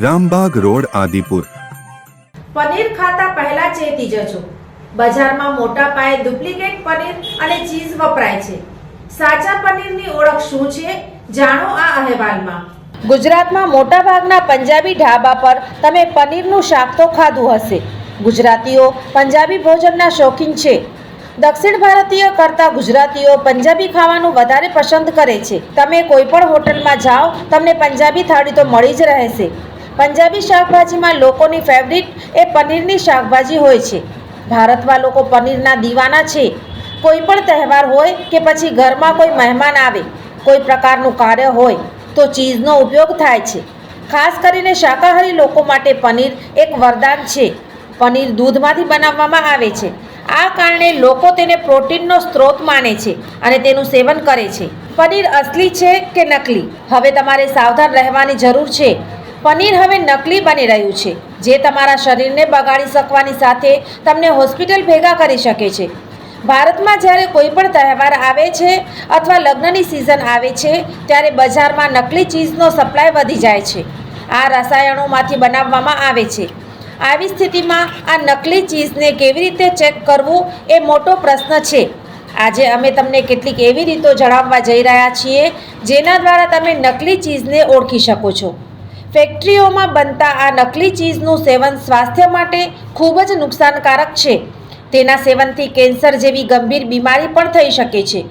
Rambagh road Adipur. Paneer ખાતા પહેલા ચેતી જજો બજારમાં મોટા પાયે ડુપ્લિકેટ પનીર અને ચીઝ વપરાય છે. સાચા પનીરની ઓળખ શું છે? જાણો આ અહેવાલમાં. ગુજરાતમાં મોટાભાગના પંજાબી ઢાબા પર તમે પનીરનું શાક તો ખાધું હશે. ગુજરાતીઓ પંજાબી ભોજનના શોખીન છે. દક્ષિણ ભારતીય કરતાં ગુજરાતીઓ પંજાબી ખાવાનું વધારે પસંદ કરે છે. તમે કોઈ પણ હોટલમાં જાઓ તમને પંજાબી થાળી તો મળી જ રહેશે. પંજાબી શાકભાજીમાં લોકોની ફેવરિટ એ પનીરની શાકભાજી હોય છે. ભારતમાં લોકો પનીરના દીવાના છે. કોઈ પણ તહેવાર હોય કે પછી ઘરમાં કોઈ મહેમાન આવે, કોઈ પ્રકારનું કાર્ય હોય, તો ચીઝનો ઉપયોગ થાય છે. ખાસ કરીને શાકાહારી લોકો માટે પનીર એક વરદાન છે. પનીર દૂધમાંથી બનાવવામાં આવે છે. આ કારણે લોકો તેને પ્રોટીનનો સ્ત્રોત માને છે અને તેનું સેવન કરે છે. પનીર અસલી છે કે નકલી? હવે તમારે સાવધાન રહેવાની જરૂર છે. પનીર હવે નકલી બની રહ્યું છે. જે તમારા શરીરને બગાડી શકવાની સાથે તમને હોસ્પિટલ ભેગા કરી શકે છે. ભારતમાં જ્યારે કોઈ પણ તહેવાર આવે છે અથવા લગ્નની સિઝન આવે છે, ત્યારે બજારમાં નકલી ચીઝનો સપ્લાય વધી જાય છે. આ રસાયણોમાંથી બનાવવામાં આવે છે. આવી સ્થિતિમાં આ નકલી ચીઝને કેવી રીતે ચેક કરવું એ મોટો પ્રશ્ન છે. આજે અમે તમને કેટલીક એવી રીતો જણાવવા જઈ રહ્યા છીએ જેના દ્વારા તમે નકલી ચીઝને ઓળખી શકો છો. ફેક્ટરીઓમાં બનતા આ નકલી ચીઝનું સેવન સ્વાસ્થ્ય માટે ખૂબ જ નુકસાનકારક છે. તેના સેવનથી કેન્સર જેવી ગંભીર બીમારી પણ થઈ શકે છે.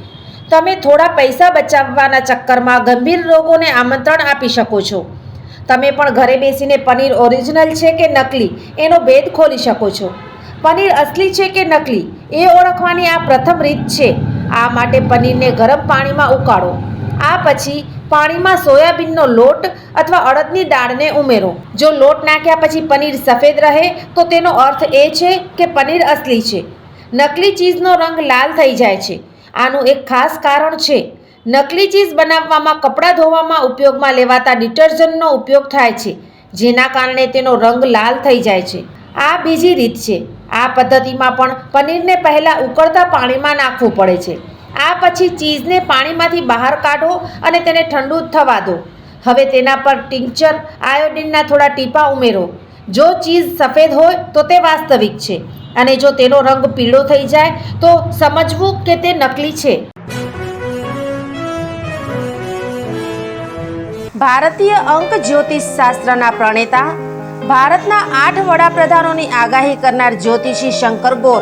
તમે થોડા પૈસા બચાવવાના ચક્કરમાં ગંભીર રોગોને આમંત્રણ આપી શકો છો. તમે પણ ઘરે બેસીને પનીર ઓરિજિનલ છે કે નકલી, એનો ભેદ ખોલી શકો છો. પનીર અસલી છે કે નકલી, એ ઓળખવાની આ પ્રથમ રીત છે. આ માટે પનીરને ગરમ પાણીમાં ઉકાળો. આ પછી પાણીમાં સોયાબીનનો લોટ અથવા અડદની દાળને ઉમેરો. જો લોટ નાખ્યા પછી પનીર સફેદ રહે, તો તેનો અર્થ એ છે કે પનીર અસલી છે. નકલી ચીઝનો રંગ લાલ થઈ જાય છે. આનું એક ખાસ કારણ છે. નકલી ચીઝ બનાવવામાં, કપડાં ધોવામાં ઉપયોગમાં લેવાતા ડિટર્જન્ટનો ઉપયોગ થાય છે, જેના કારણે તેનો રંગ લાલ થઈ જાય છે. આ બીજી રીત છે. આ પદ્ધતિમાં પણ પનીરને પહેલાં ઉકળતા પાણીમાં નાખવું પડે છે. આ પછી ચીઝને પાણીમાંથી બહાર કાઢો અને તેને ઠંડુ થવા દો. હવે તેના પર ટિંક્ચર, આયોડિનના થોડા ટીપા ઉમેરો. જો ચીઝ સફેદ હોય તો તે વાસ્તવિક છે અને જો તેનો રંગ પીળો થઈ જાય તો સમજવું કે તે નકલી છે. ભારતીય અંક જ્યોતિષ શાસ્ત્રના પ્રણેતા, ભારતના આઠ વડાપ્રધાનોની આગાહી કરનાર જ્યોતિષી શંકર ગોર